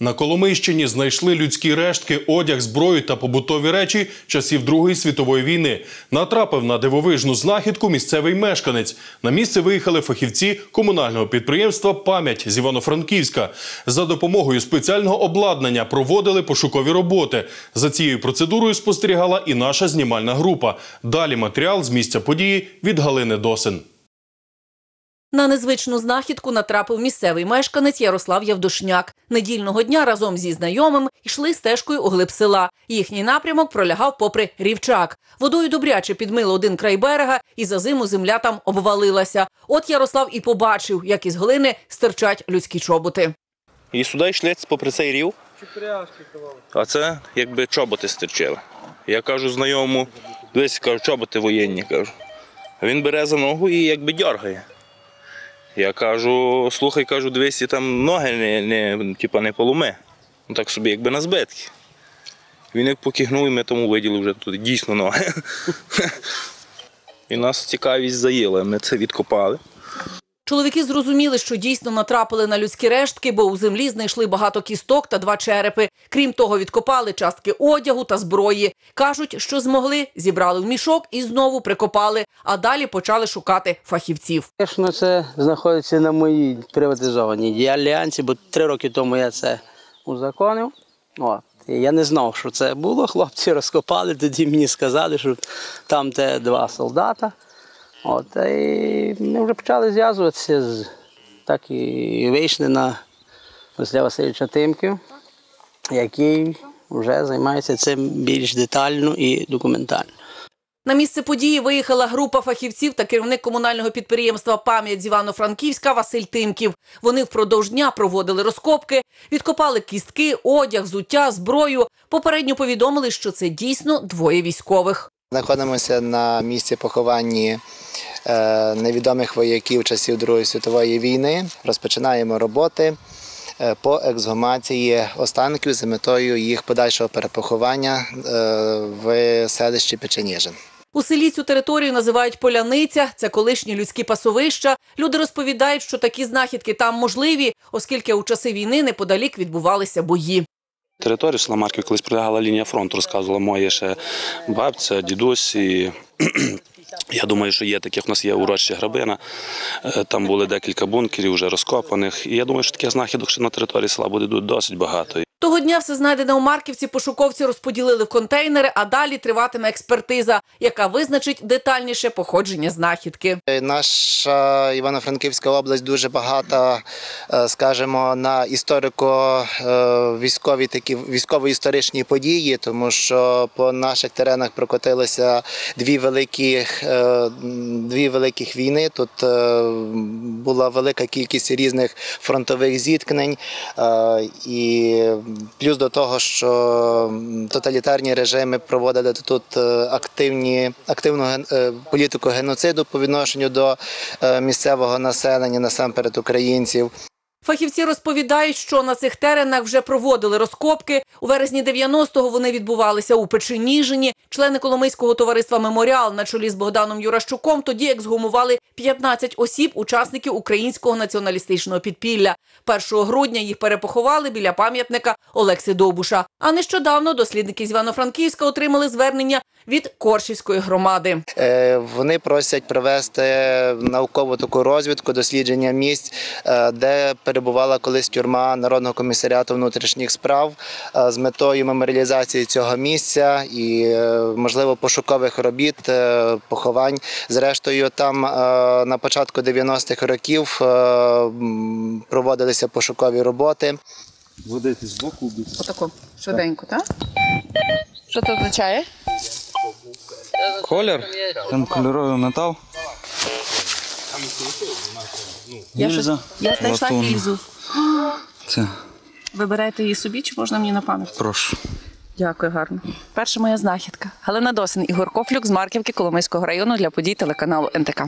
На Коломийщині знайшли людські рештки, одяг, зброю та побутові речі часів Другої світової війни. Натрапив на дивовижну знахідку місцевий мешканець. На місце виїхали фахівці комунального підприємства Пам'ять з Івано-Франківська. За допомогою спеціального обладнання проводили пошукові роботи. За цією процедурою спостерігала і наша знімальна група. Далі матеріал з місця події від Галини Досин. На незвичну знахідку натрапив місцевий мешканець Ярослав Явдошняк. Недільного дня разом зі знайомим йшли стежкою у глиб села. Їхній напрямок пролягав попри рівчак. Водою добряче підмило один край берега, і за зиму земля там обвалилася. От Ярослав і побачив, як із глини стирчать людські чоботи. І сюди йшли попри цей рів. А це якби чоботи стирчили. Я кажу знайомому, дивись, кажу, чоботи воєнні. кажу. Він бере за ногу і якби дергає. Я кажу, слухай, кажу, дивись, там ноги не, не, типа, не полуми. Ну так собі, якби на збитки. Він як покигнув, і ми тому виділи вже тут дійсно ноги. І нас цікавість заїла, ми це відкопали. Чоловіки зрозуміли, що дійсно натрапили на людські рештки, бо у землі знайшли багато кісток та два черепи. Крім того, відкопали частки одягу та зброї. Кажуть, що змогли, зібрали в мішок і знову прикопали, а далі почали шукати фахівців. Звісно, це знаходиться на моїй приватизованій ділянці, бо три роки тому я це узаконив. От. Я не знав, що це було. Хлопці розкопали, тоді мені сказали, що там те два солдата. От, і ми вже почали зв'язуватися з так і вийшли на Василя Васильовича Тимків, який вже займається цим більш детально і документально. На місце події виїхала група фахівців та керівник комунального підприємства Пам'ять з Івано-Франківська Василь Тимків. Вони впродовж дня проводили розкопки, відкопали кістки, одяг, взуття, зброю. Попередньо повідомили, що це дійсно двоє військових. Знаходимося на місці поховання е, невідомих вояків часів Другої світової війни. Розпочинаємо роботи е, по ексгумації останків з метою їх подальшого перепоховання е, в селищі Печеніжин. У селі цю територію називають Поляниця. Це колишні людські пасовища. Люди розповідають, що такі знахідки там можливі, оскільки у часи війни неподалік відбувалися бої. Територію села Марків колись пролягала лінія фронту, розказувала моя ще бабця, дідусь. І я думаю, що є таких. У нас є урочі грабина. Е, Там були декілька бункерів вже розкопаних. І я думаю, що таких знахідок ще на території села буде досить багато. Того дня все знайдене у Марківці пошуковці розподілили в контейнери, а далі триватиме експертиза, яка визначить детальніше походження знахідки. Е, Наша Івано-Франківська область дуже багата, е, скажімо, на історико-військові такі військово-історичні події, тому що по наших теренах прокотилися дві великі, е, дві великих війни. Тут е, була велика кількість різних фронтових зіткнень, е, і плюс до того, що тоталітарні режими проводили тут е, активні, активну е, політику геноциду по відношенню до е, місцевого населення, насамперед українців. Фахівці розповідають, що на цих теренах вже проводили розкопки. У вересні 90-го вони відбувалися у Печеніжині. Члени Коломийського товариства Меморіал на чолі з Богданом Юращуком тоді ексгумували 15 осіб, учасників українського націоналістичного підпілля. 1 грудня їх перепоховали біля пам'ятника Олекси Довбуша. А нещодавно дослідники з Івано-Франківська отримали звернення від Коршівської громади. Е, Вони просять провести наукову таку розвідку, дослідження місць, е, де перебувала колись тюрма Народного комісаріату внутрішніх справ е, з метою меморіалізації цього місця і, можливо, пошукових робіт, поховань. Зрештою, там на початку 90-х років проводилися пошукові роботи. Водити з боку Отако, швиденько, так? Що це означає? Колір, там кольоровий метал. Я, щось, я знайшла Латунна. гільзу. Це Вибирайте її собі чи можна мені на пам'ять? прошу. Дякую, гарно. Перша моя знахідка. Галина Досин, Ігор Кофлюк з Марківки Коломийського району для подій телеканалу НТК.